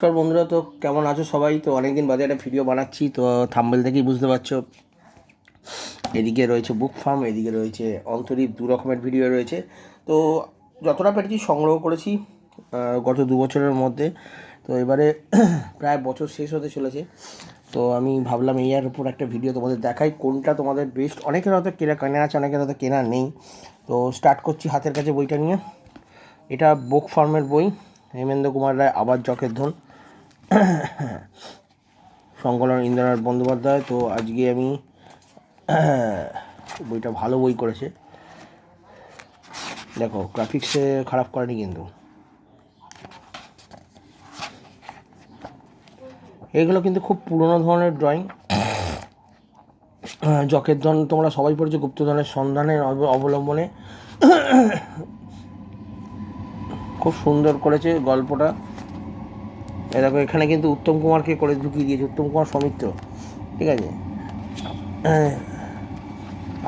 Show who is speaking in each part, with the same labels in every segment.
Speaker 1: নমস্কার বন্ধুরা, তো কেমন আছো সবাই? তো অনেকদিন বাদে একটা ভিডিও বানাচ্ছি, তো থাম্বেল থেকেই বুঝতে পারছ। এদিকে রয়েছে বুক ফার্ম এদিকে রয়েছে অন্তরীপ, দু রকমের ভিডিও রয়েছে। তো যতটা পেরেছি সংগ্রহ করেছি গত দু বছরের মধ্যে। তো এবারে প্রায় বছর শেষ হতে চলেছে। তো আমি ভাবলাম এই উপর একটা ভিডিও তোমাদের দেখাই, কোনটা তোমাদের বেস্ট অনেকের হয়তো কেনা কেনা আছে, অনেকের হয়তো কেনা নেই। তো স্টার্ট করছি হাতের কাছে বইটা নিয়ে। এটা বুক ফার্মের বই, হেমেন্দ্র কুমার রায়, আবার জকের ধন। সংকলন ইন্দ্রনাথ বন্দ্যোপাধ্যায়, তো আজকে আমি, বইটা ভালো বই করেছে। দেখো গ্রাফিক্সে খারাপ করেনি কিন্তু। এগুলো কিন্তু খুব পুরনো ধরনের ড্রয়িং জকের ধন তোমরা সবাই পড়েছো, গুপ্তধনের সন্ধানের অবলম্বনে। খুব সুন্দর করেছে গল্পটা। এ দেখো, এখানে কিন্তু উত্তম কুমারকে করে ঢুকিয়ে দিয়েছে, উত্তম কুমার সমিত্র, ঠিক আছে?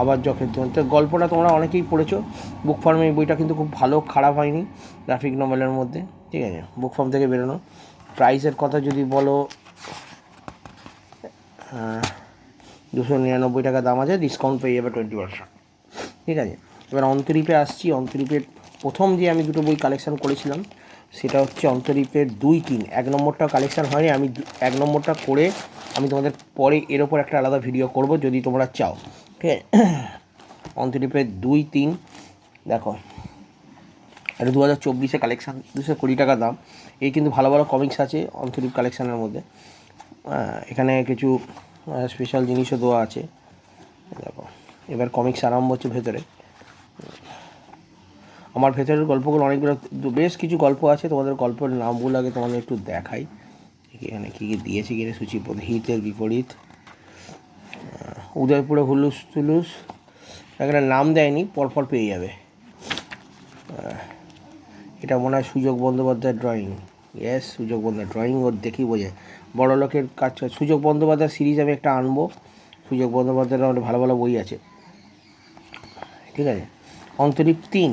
Speaker 1: আবার যখন তো গল্পটা তোমরা অনেকেই পড়েছো বুক ফার্মে এই বইটা কিন্তু খুব ভালো, খারাপ হয়নি গ্রাফিক নভেলের মধ্যে, ঠিক আছে? বুক ফার্ম থেকে বেরোনো। প্রাইসের কথা যদি বলো দুশো নিরানব্বই টাকা দাম আছে ডিসকাউন্ট পেয়ে যাবে টোয়েন্টি পার্সেন্ট ঠিক আছে? এবার অন্তরীপে আসছি অন্তরীপের প্রথম যে আমি দুটো বই কালেকশন করেছিলাম সেটা হচ্ছে অন্তরীপের দুই তিন এক নম্বরটা কালেকশান হয়নি, আমি এক নম্বরটা করে আমি তোমাদের পরে এর ওপর একটা আলাদা ভিডিও করব, যদি তোমরা চাও। ঠিক আছে? অন্তরীপের দুই তিন, দেখো। এটা দু হাজার চব্বিশে কালেকশান দুশো কুড়ি টাকা দাম। এই কিন্তু ভালো ভালো কমিক্স আছে অন্তরীপ কালেকশানের মধ্যে। এখানে কিছু স্পেশাল জিনিসও দেওয়া আছে। দেখো, এবার কমিক্স আরম্ভ হচ্ছে ভেতরে। আমার ভেতরের গল্পগুলো অনেকগুলো, বেশ কিছু গল্প আছে, তোমাদের গল্পের নামগুলো আগে তোমাদের একটু দেখাই। এখানে কী কী দিয়েছে কিনে সূচিপদ হিতের বিপরীত উদয়পুরে হুলুস তুলুস এখানে নাম দেয়নি, পরপর পেয়ে যাবে। এটা মনে হয় সুযোগ বন্দ্যোপাধ্যায়ের ড্রয়িং ইয়েস সুযোগ বন্দ্যোপাধ্যায় ড্রয়িং ওর দেখি বোঝে বড় লোকের কাজ সুযোগ বন্দ্যোপাধ্যায় সিরিজ আমি একটা আনব। সুযোগ বন্দ্যোপাধ্যায়ের অনেক ভালো ভালো বই আছে। ঠিক আছে? অন্তরীপ তিন।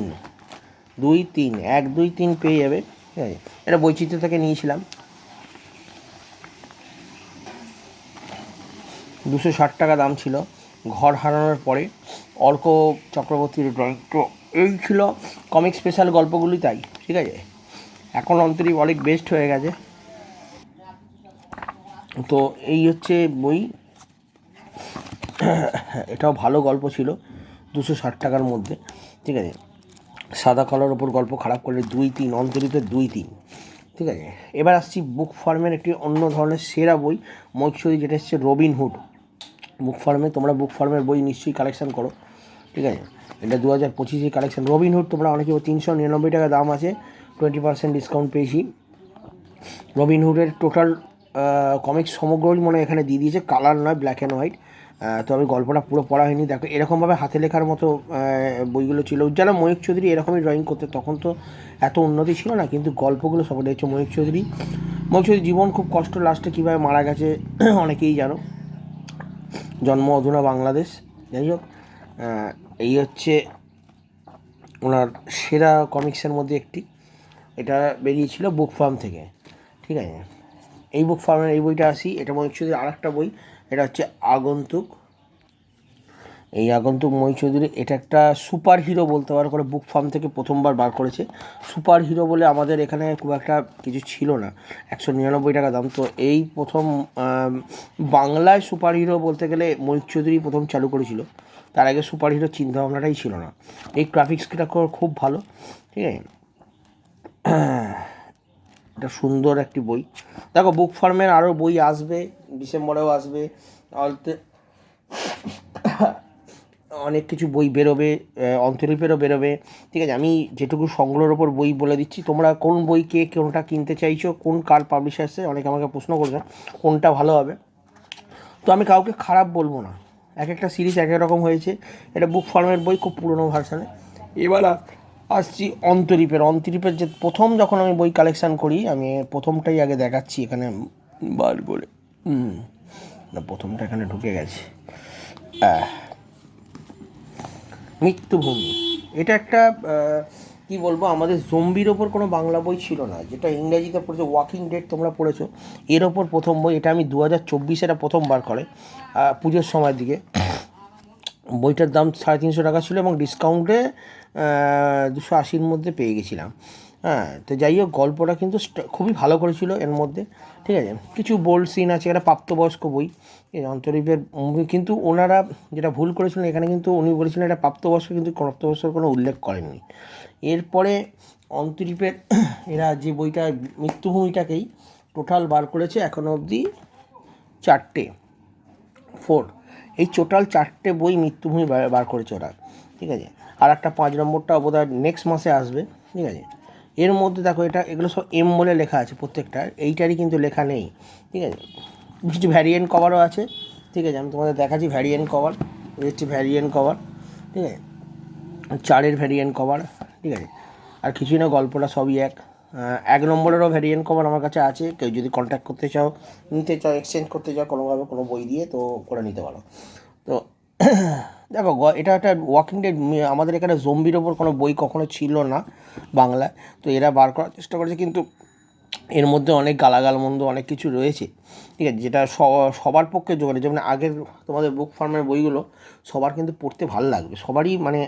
Speaker 1: দুই তিন, এক, দুই, তিন পেয়ে যাবে, ঠিক আছে? এটা বৈচিত্র্য থেকে নিয়েছিলাম। দুশো ষাট টাকা দাম ছিল। ঘর হারানোর পরে অর্ক চক্রবর্তীর ড্রয়িং তো এই ছিল কমিক স্পেশাল গল্পগুলি তাই, ঠিক আছে? এখন অন্তরীপ অনেক বেস্ট হয়ে গেছে। তো এই হচ্ছে বই। এটাও ভালো গল্প ছিল, দুশো ষাট টাকার মধ্যে, ঠিক আছে? সাদা কালার ওপর গল্প খারাপ করলে দুই তিন, অন্তরিত দুই তিন। ঠিক আছে? এবার আসছি বুক ফার্মের একটি অন্য ধরনের সেরা বই মৈশ্বরী যেটা হচ্ছে রবিন হুড বুক ফার্মে তোমরা বুক ফার্মের বই নিশ্চয়ই কালেকশন করো। ঠিক আছে? এটা দু হাজার পঁচিশে কালেকশন রবিন হুড তোমরা অনেকে তিনশো নিরানব্বই টাকা দাম আছে টোয়েন্টি পার্সেন্ট ডিসকাউন্ট পেয়েছি। রবিন হুডের টোটাল কমিক্স সমগ্রই মনে এখানে দিয়ে দিয়েছে কালার নয় ব্ল্যাক অ্যান্ড হোয়াইট তো আমি গল্পটা পুরো পড়া হয়নি। দেখো, এরকমভাবে হাতে লেখার মতো বইগুলো ছিল। যারা ময়ূক চৌধুরী এরকমই ড্রয়িং করতে, তখন তো এত উন্নতি ছিল না, কিন্তু গল্পগুলো সবাই হচ্ছে ময়ূক চৌধুরী। ময়ূক চৌধুরী জীবন খুব কষ্ট লাস্টে কীভাবে মারা গেছে, অনেকেই জানো। জন্ম অধুনা বাংলাদেশ। যাই হোক এই হচ্ছে ওনার সেরা কমিক্সের মধ্যে একটি। এটা বেরিয়েছিল বুক ফার্ম থেকে। ঠিক আছে? এই বুক ফার্মের এই বইটা আসি। এটা মহিষ চৌধুরীর আর একটা বই। এটা হচ্ছে আগন্তুক। এই আগন্তুক মহিষ চৌধুরী, এটা একটা সুপার হিরো বলতে পারো, করে বুক ফার্ম থেকে প্রথমবার বার করেছে। সুপার হিরো বলে আমাদের এখানে খুব একটা কিছু ছিল না, একশো নিরানব্বই টাকা দাম। তো এই প্রথম বাংলায় সুপার হিরো বলতে গেলে মহিষ চৌধুরী প্রথম চালু করেছিল। তার আগে সুপার হিরো চিন্তাভাবনাটাই ছিল না। এই গ্রাফিক্সটা খুব ভালো, ঠিক আছে? এটা সুন্দর একটি বই। দেখো বুক ফার্মের আরও বই আসবে, ডিসেম্বরেও আসবে অনেক কিছু বই বেরোবে অন্তরীপেরও বেরোবে। ঠিক আছে, আমি যেটুকু সংগ্রহের ওপর বই বলে দিচ্ছি, তোমরা কোন বই কে কোনটা কিনতে চাইছো, কোন কার পাবলিশার্সে অনেকে আমাকে প্রশ্ন করবে, কোনটা ভালো হবে। তো আমি কাউকে খারাপ বলব না। এক একটা সিরিজ এক এক রকম হয়েছে। এটা বুক ফার্মের বই খুব পুরনো ভার্সানে এবার আসছি অন্তরীপের। অন্তরীপের যে প্রথম যখন আমি বই কালেকশান করি, আমি প্রথমটাই আগে দেখাচ্ছি এখানে বার করে। না, প্রথমটা এখানে ঢুকে গেছে। মৃত্যুভূমি। এটা একটা কি বলব, আমাদের জম্বির ওপর কোনো বাংলা বই ছিল না। যেটা ইংরেজিতে পড়েছে ওয়াকিং ডেট তোমরা পড়েছো। এর ওপর প্রথম বই, এটা আমি দু হাজার চব্বিশে এটা প্রথমবার করে পুজোর সময়ের দিকে। বইটার দাম সাড়ে তিনশো টাকা ছিল এবং ডিসকাউন্টে দুশো আশির মধ্যে পেয়ে গেছিলাম। হ্যাঁ তো যাই হোক, গল্পটা কিন্তু খুবই ভালো করেছিল এর মধ্যে। ঠিক আছে? কিছু বোল্ড সিন আছে এটা প্রাপ্তবয়স্ক বই। অন্তরীপের কিন্তু ওনারা যেটা ভুল করেছিলেন, এখানে কিন্তু উনি বলেছিলেন এটা প্রাপ্তবয়স্ক, কিন্তু প্রাপ্তবয়স্কের কোনো উল্লেখ করেননি। এরপরে অন্তরীপের এরা যে বইটা, মৃত্যুভূমিটাকেই টোটাল বার করেছে এখনও অবধি চারটে ফোর এই টোটাল চারটে বই মৃত্যুভূমি বার করেছে ওরা। ঠিক আছে? আর একটা পাঁচ নম্বরটা বোধ হয় নেক্সট মাসে আসবে, ঠিক আছে? এর মধ্যে দেখো এটা, এগুলো সব এম বলে লেখা আছে প্রত্যেকটা, এইটারই কিন্তু লেখা নেই, ঠিক আছে? কিছু ভ্যারিয়েন্ট কভারও আছে, ঠিক আছে? আমি তোমাদের দেখাচ্ছি ভ্যারিয়েন্ট কভার হচ্ছে ভ্যারিয়েন্ট কভার ঠিক আছে? চারের ভ্যারিয়েন্ট কভার ঠিক আছে? আর কিছুই না, গল্পটা সবই এক। এক নম্বরেরও ভ্যারিয়েন্ট কভার আমার কাছে আছে, কেউ যদি কন্ট্যাক্ট করতে চাও, নিতে চাও এক্সচেঞ্জ করতে চাও, কোনোভাবে কোনো বই দিয়ে, তো করে নিতে পারো। তো দেখো এটা একটা ওয়াকিং ডেড আমাদের এখানে জম্বির ওপর কোনো বই কখনো ছিল না বাংলায়। তো এরা বার করার চেষ্টা করেছে, কিন্তু এর মধ্যে অনেক গালাগাল মন্দ অনেক কিছু রয়েছে। ঠিক আছে, যেটা সবার পক্ষে জোগাড় যেমন আগের তোমাদের বুক ফার্মের বইগুলো সবার কিন্তু পড়তে ভালো লাগবে। সবারই মানে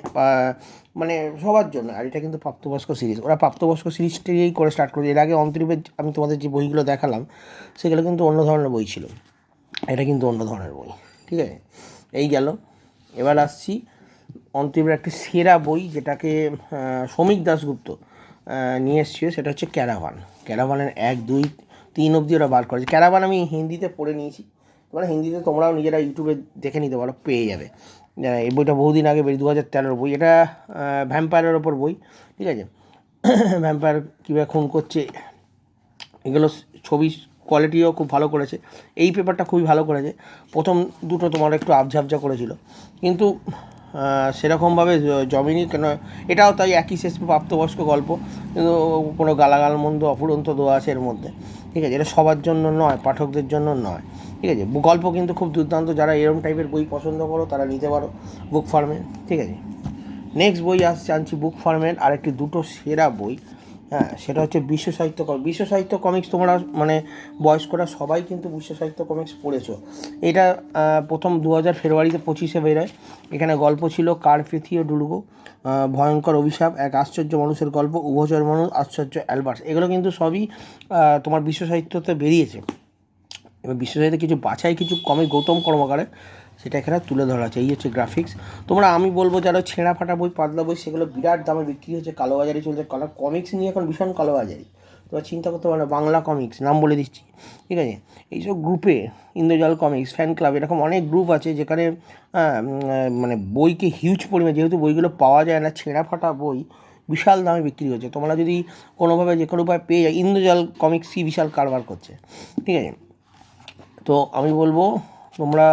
Speaker 1: মানে সবার জন্য। আর এটা কিন্তু প্রাপ্তবয়স্ক সিরিজ। ওরা প্রাপ্তবয়স্ক সিরিজটাই করে স্টার্ট করেছে। এর আগে অন্তরীপের আমি তোমাদের যে বইগুলো দেখালাম, সেগুলো কিন্তু অন্য ধরনের বই ছিল। এটা কিন্তু অন্য ধরনের বই। ঠিক আছে, এই গেল। এবার আসছি অন্তিমের একটি সেরা বই যেটাকে শ্রমিক দাশগুপ্ত নিয়ে এসছিল, সেটা হচ্ছে ক্যারাভান। ক্যারাভানের এক, দুই, তিন অবধি ওরা বার করেছে। ক্যারাভান আমি হিন্দিতে পড়ে নিয়েছি। মানে হিন্দিতে তোমরাও নিজেরা ইউটিউবে দেখে নিতে পারো, পেয়ে যাবে। এই বইটা বহুদিন আগে বেরিয়ে দু হাজার তেরোর বই। এটা ভ্যাম্পায়ারের ওপর বই, ঠিক আছে? ভ্যাম্পায়ার কীভাবে খুন করছে, এগুলো ছবি কোয়ালিটিও খুব ভালো করেছে। এই পেপারটা খুবই ভালো করেছে। প্রথম দুটো তোমার একটু আবঝাবঝা করেছিল। কিন্তু সেরকমভাবে জমেনি। কেন, এটাও তাই একই শেষ প্রাপ্তবয়স্ক গল্প। কিন্তু কোনো গালাগাল মন্দ, অফুরন্ত দেওয়া আছে এর মধ্যে। ঠিক আছে, এটা সবার জন্য নয়, পাঠকদের জন্য নয়। ঠিক আছে, গল্প কিন্তু খুব দুর্দান্ত। যারা এরম টাইপের বই পছন্দ করো, তারা নিতে পারো বুক ফার্মে ঠিক আছে নেক্সট বই আসছে, আনছি বুক ফার্মের আরেকটি দুটো সেরা বই। হ্যাঁ সেটা হচ্ছে বিশ্ব সাহিত্য বিশ্ব সাহিত্য কমিক্স তোমরা মানে বয়স্করা সবাই কিন্তু বিশ্ব সাহিত্য কমিক্স পড়েছো। এটা প্রথম দু হাজার ফেব্রুয়ারিতে পঁচিশে বেরোয়। এখানে গল্প ছিল কার্পেথি ও ডুলগো ভয়ঙ্কর অভিশাপ, এক আশ্চর্য মানুষের গল্প, উভচর মানুষ আশ্চর্য অ্যালবার্টস। এগুলো কিন্তু সবই তোমার বিশ্ব সাহিত্যতে বেরিয়েছে। এবার বিশ্বসাহিত্যে কিছু বাছাই কিছু কমে গৌতম কর্মকারের। সেটা এখানে তুলে ধরা আছে। এই হচ্ছে গ্রাফিক্স তোমরা, আমি বলব যারা ছেঁড়া ফাটা বই, পাতলা বই, সেগুলো বিরাট দামে বিক্রি হচ্ছে। কালোবাজারি চলছে। কালো কমিক্স নিয়ে এখন ভীষণ কালোবাজারি। তোমরা চিন্তা করতে পারো বাংলা কমিক্স নাম বলে দিচ্ছি। ঠিক আছে? এইসব গ্রুপে ইন্দ্রজাল কমিক্স ফ্যান ক্লাব এরকম অনেক গ্রুপ আছে যেখানে মানে বইকে হিউজ পরিমাণে, যেহেতু বইগুলো পাওয়া যায় না, ছেঁড়া ফাটা বই বিশাল দামে বিক্রি হচ্ছে। তোমরা যদি কোনোভাবে যে কোনো উপায় পেয়ে যায় ইন্দ্রজাল কমিক্সই বিশাল কারবার করছে। ঠিক আছে? তো আমি বলব তোমরা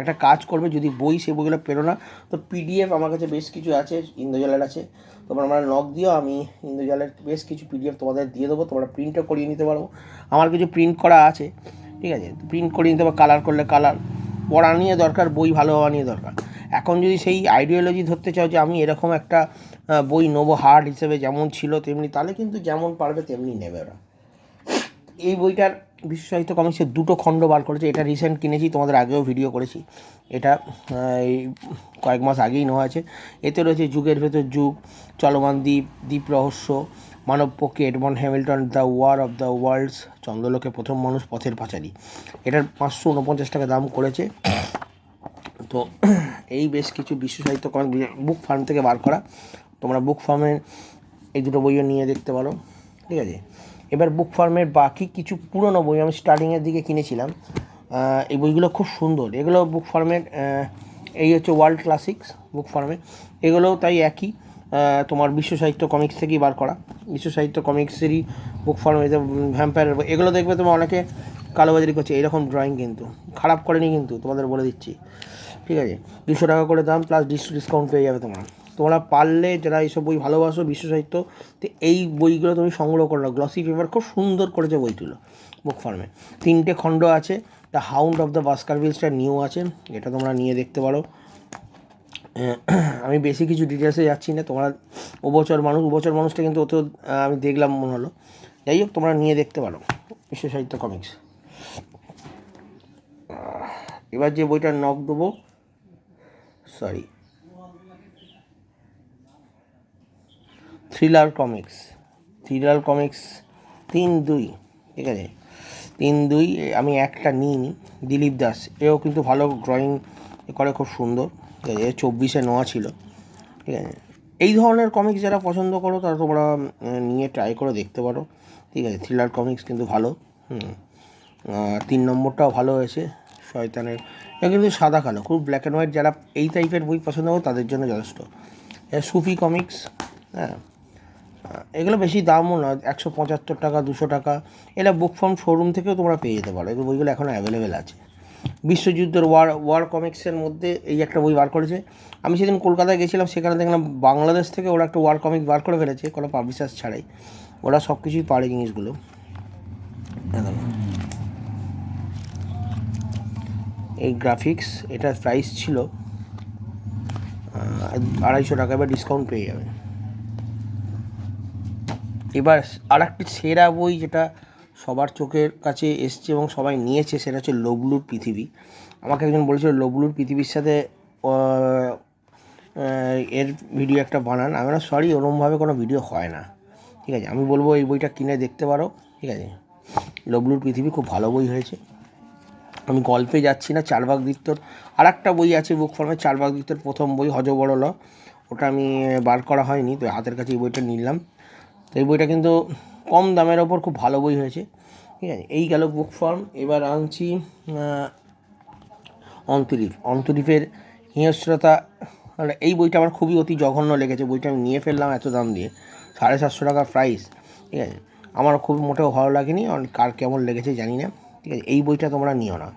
Speaker 1: একটা কাজ করবে, যদি বই সে বইগুলো পেরো না, তো পিডিএফ আমার কাছে বেশ কিছু আছে, ইন্দ্রজালের আছে। তোমরা আমার নক দিও, আমি ইন্দ্রজালের বেশ কিছু পিডিএফ তোমাদের দিয়ে দেবো, তোমরা প্রিন্টও করিয়ে নিতে পারব আমার কিছু প্রিন্ট করা আছে, ঠিক আছে? প্রিন্ট করিয়ে নিতে পারো কালার করলে কালার পড়া নিয়ে দরকার, বই ভালো হওয়া নিয়ে দরকার। এখন যদি সেই আইডিওলজি ধরতে চাও যে আমি এরকম একটা বই নেব হার্ড হিসেবে যেমন ছিল তেমনি, তাহলে কিন্তু যেমন পারবে তেমনি নেবে ওরা। এই বইটার বিশ্ব সাহিত্য কমিক্সের দুটো খণ্ড বার করেছে। এটা রিসেন্ট কিনেছি, তোমাদের আগেও ভিডিও করেছি। এটা এই কয়েক মাস আগেই নেওয়া আছে। এতে রয়েছে যুগের ভেতর যুগ, চলমান দ্বীপ দ্বীপ রহস্য, মানব পক্ষে Edmond Hamilton, the war of the worlds, চন্দ্রলোকে প্রথম মানুষ পথের পাঁচালী। এটার পাঁচশো উনপঞ্চাশ টাকা দাম করেছে। তো এই বেশ কিছু বিশ্ব সাহিত্য কমিক বুক ফার্ম থেকে বার করা। তোমরা বুক ফার্মে এই দুটো বইও নিয়ে দেখতে পারো। ঠিক আছে? এবার বুক ফার্মের বাকি কিছু পুরনো বই আমি স্টার্টিংয়ের দিকে কিনেছিলাম। এই বইগুলো খুব সুন্দর। এগুলো বুক ফার্মের এই হচ্ছে ওয়ার্ল্ড ক্লাসিক্স বুক ফার্মে এগুলোও তাই একই। তোমার বিশ্ব সাহিত্য কমিক্স থেকেই বার করা। বিশ্ব সাহিত্য কমিক্সেরই বুক ফার্মে ভ্যাম্পায়ার এগুলো দেখবে তোমার অনেকে কালোবাজারি করছে। এরকম ড্রয়িং কিন্তু। খারাপ করেনি কিন্তু, তোমাদের বলে দিচ্ছি। ঠিক আছে? দুশো টাকা করে দাম প্লাস ডিসকাউন্ট পেয়ে যাবে তোমরা। তোমরা পারলে, যারা এইসব বই ভালোবাসো, বিশ্ব সাহিত্য, তো এই বইগুলো তুমি সংগ্রহ করো গ্লসি পেপার খুব সুন্দর করেছে বইগুলো বুক ফার্মে তিনটে খণ্ড আছে দ্য হাউন্ড অফ দ্য বাস্কারভিলসটা নিউ আছে, এটা তোমরা নিয়ে দেখতে পারো। আমি বেশি কিছু ডিটেলসে যাচ্ছি না, তোমরা উবচর মানুষ উবচর মানুষটা কিন্তু অত আমি দেখলাম মনে হলো। যাই হোক, তোমরা নিয়ে দেখতে পারো, বিশ্ব সাহিত্য কমিক্স এবার যে বইটা নক দেবো sorry thriller comics thriller comics তিন দুই, ঠিক আছে? তিন দুই আমি একটা নিইনি, দিলীপ দাস। এও কিন্তু ভালো ড্রয়িং করে, খুব সুন্দর। ঠিক আছে চব্বিশে নেওয়া ছিল। ঠিক আছে? এই ধরনের কমিক্স যারা পছন্দ করো, তারা তোমরা নিয়ে ট্রাই করে দেখতে পারো। ঠিক আছে থ্রিলার কমিক্স কিন্তু ভালো। হুম। তিন নম্বরটাও ভালো হয়েছে, শয়তানের। এটা কিন্তু সাদা কালো। খুব ব্ল্যাক অ্যান্ড হোয়াইট যারা এই টাইপের বই পছন্দ করো, তাদের জন্য যথেষ্ট। সুফি কমিক্স হ্যাঁ? এগুলো বেশি দামও নয়, একশো পঁচাত্তর টাকা, দুশো টাকা। এটা বুক ফর্ম শোরুম থেকেও তোমরা পেয়ে যেতে পারো। এগুলো বইগুলো এখন অ্যাভেলেবেল আছে। বিশ্বযুদ্ধের ওয়ার ওয়ার কমিক্সের মধ্যে এই একটা বই বার করেছে। আমি সেদিন কলকাতায় গেছিলাম, সেখানে দেখলাম বাংলাদেশ থেকে ওরা একটা ওয়ার কমিক বার করে ফেলেছে, কোনো পাবলিশার্স ছাড়াই। ওরা সব কিছুই পারে জিনিসগুলো। এই গ্রাফিক্স এটার প্রাইস ছিল আড়াইশো টাকা, এবার ডিসকাউন্ট পেয়ে যাবে। এবার আর একটি সেরা বই যেটা সবার চোখের কাছে এসছে এবং সবাই নিয়েছে সেটা হচ্ছে লবলুর পৃথিবী। আমাকে একজন বলেছিল, লবলুর পৃথিবীর সাথে এর ভিডিও একটা বানান। আমি না সরি, ওরমভাবে কোনো ভিডিও হয় না। ঠিক আছে, আমি বলব এই বইটা কিনে দেখতে পারো, ঠিক আছে? লবলুর পৃথিবী খুব ভালো বই হয়েছে। আমি গল্পে যাচ্ছি না, চারবাগ দিত্যর আর একটা বই আছে বুক ফর্মে চারবাগ দিত্যর প্রথম বই হজ বড় ওটা আমি বার করা হয়নি, তো হাতের কাছে এই বইটা নিলাম। তো এই বইটা কিন্তু কম দামের ওপর খুব ভালো বই হয়েছে। ঠিক আছে, এই গেল বুক ফর্ম এবার আনছি অন্তরীপ। অন্তরীপের হিংস্রতা এই বইটা আমার খুবই অতি জঘন্য লেগেছে। বইটা আমি নিয়ে ফেললাম এত দাম দিয়ে, সাড়ে সাতশো টাকার প্রাইস ঠিক আছে আমার খুব মোটেও ভালো লাগেনি। কার কেমন লেগেছে জানি না। ঠিক আছে, এই বইটা তোমরা নিও না।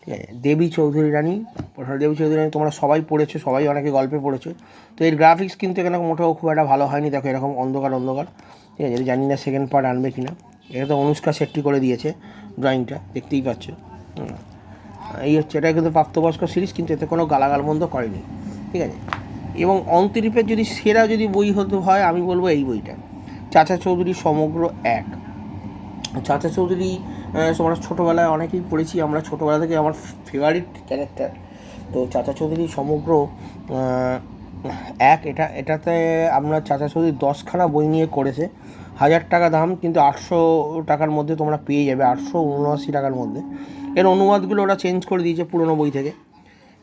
Speaker 1: ঠিক আছে দেবী চৌধুরী রানী দেবী চৌধুরী রানী, তোমরা সবাই পড়েছো, সবাই অনেকে গল্পে পড়েছো। তো এর গ্রাফিক্স কিন্তু এখানে মোটেও খুব একটা ভালো হয়নি। দেখো এরকম অন্ধকার অন্ধকার। ঠিক আছে, জানি না সেকেন্ড পার্ট আনবে কি না এটা তো অনুষ্কা শেট্টি করে দিয়েছে ড্রয়িংটা দেখতেই পাচ্ছ। এই হচ্ছে এটা কিন্তু প্রাপ্তবয়স্ক সিরিজ কিন্তু এতে কোনো গালাগাল বন্ধ করেনি। ঠিক আছে? এবং অন্তরীপের যদি সেরা যদি বই হতে হয়, আমি বলব এই বইটা। চাচা চৌধুরী সমগ্র এক। চাচা চৌধুরী আমরা ছোটোবেলায় অনেকেই পড়েছি, আমরা ছোটোবেলা থেকে আমার ফেভারিট ক্যারেক্টার তো চাচা চৌধুরী সমগ্র এক, এটা, এটাতে আমরা চাচা চৌধুরী দশখানা বই নিয়ে করেছে। হাজার টাকা দাম, কিন্তু আটশো টাকার মধ্যে তোমরা পেয়ে যাবে, আটশো উনআশি টাকার মধ্যে। এর অনুবাদগুলো ওরা চেঞ্জ করে দিয়েছে পুরোনো বই থেকে।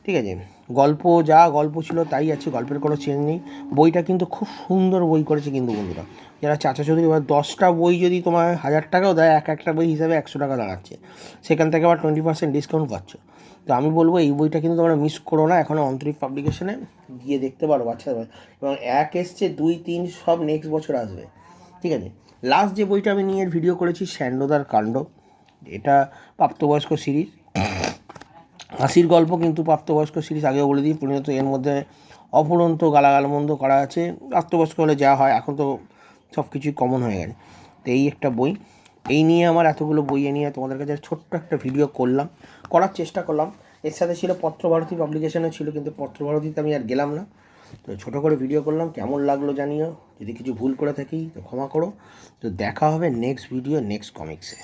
Speaker 1: ঠিক আছে? গল্প যা গল্প ছিল তাই আছে, গল্পের কোনো চেঞ্জ নেই। বইটা কিন্তু খুব সুন্দর বই করেছে কিন্তু বন্ধুরা। যারা চাচা চৌধুরী, এবার দশটা বই যদি তোমার হাজার টাকাও দেয়, এক একটা বই হিসাবে একশো টাকা দাঁড়াচ্ছে। সেখান থেকে আবার টোয়েন্টি পার্সেন্ট ডিসকাউন্ট পাচ্ছ। তো আমি বলব, এই বইটা কিন্তু তোমরা মিস করো না এখনও আন্তরিক পাবলিকেশনে গিয়ে দেখতে পারো বাচ্চাদের এবং এক এসছে, দুই, তিন, সব নেক্সট বছর আসবে। ঠিক আছে? লাস্ট যে বইটা আমি নিয়ে ভিডিও করেছি, স্যান্ডোদার কাণ্ড। এটা প্রাপ্তবয়স্ক সিরিজ হাসির গল্প কিন্তু প্রাপ্তবয়স্ক সিরিজ আগেও বলে দিই, পরিণত এর মধ্যে অফুরন্ত গালাগালমন্দ করা আছে। প্রাপ্তবয়স্ক হলে যা হয়, এখন তো সব কিছুই কমন হয়ে গেছে। তো এই একটা বই। এই নিয়ে আমার এতগুলো বই নিয়ে তোমাদের কাছে ছোট্ট একটা ভিডিও করলাম। করার চেষ্টা করলাম। এর সাথে ছিল পত্রভারতী পাবলিকেশনও ছিল, কিন্তু পত্রভারতীতে আমি আর গেলাম না। তো ছোটো করে ভিডিও করলাম, কেমন লাগল জানিও। যদি কিছু ভুল করে থাকি, তো ক্ষমা করো। তো দেখা হবে নেক্সট ভিডিও নেক্সট কমিক্সে